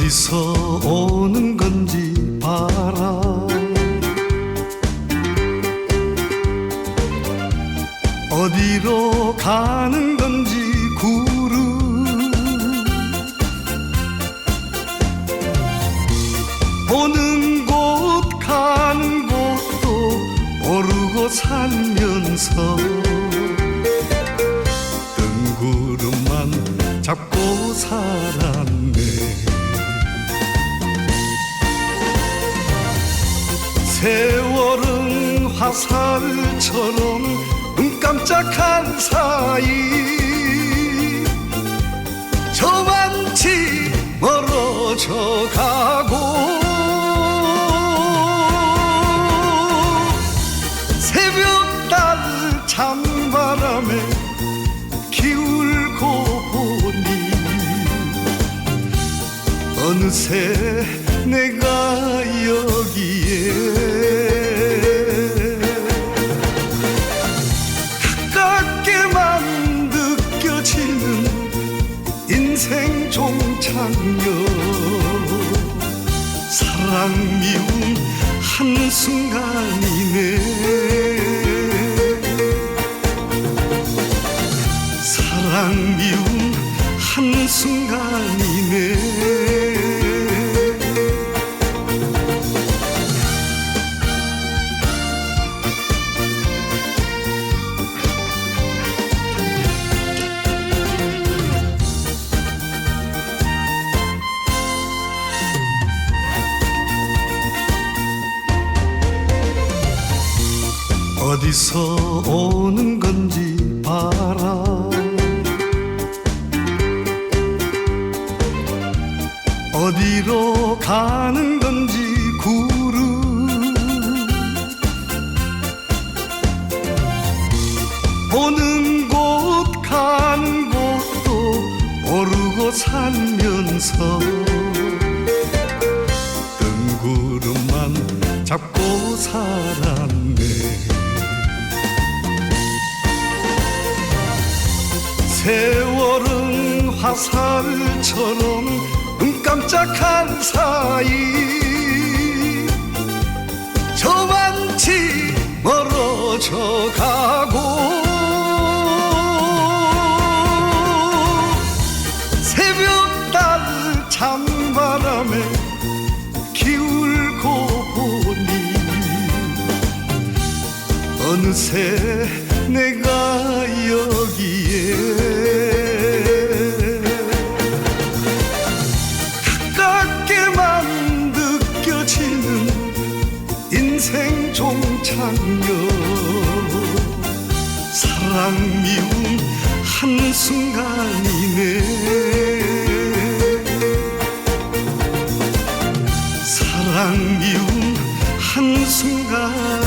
어디서 오는 건지 봐라. 어디로 가는 건지 구름 오는 곳 가는 곳도 모르고 살면서 뜬구름만 잡고 살았 세월은 화살처럼 눈 깜짝한 사이. 저만치 멀어져 가고 새벽달 찬바람에 기울고 보니 어느새 내가 여 종착역 사랑 미운 한순간이네. 사랑 미운 한순간이 어디서 오는 건지 봐라. 어디로 가는 건지 구름 오는 곳 가는 곳도 모르고 살면서 세월은 화살처럼 눈 깜짝한 사이. 저만치 멀어져 가고 새벽달 찬바람에 기울고 보니 어느새 내가 여기에 종착역 사랑 미운 한순간이네. 사랑 미운 한순간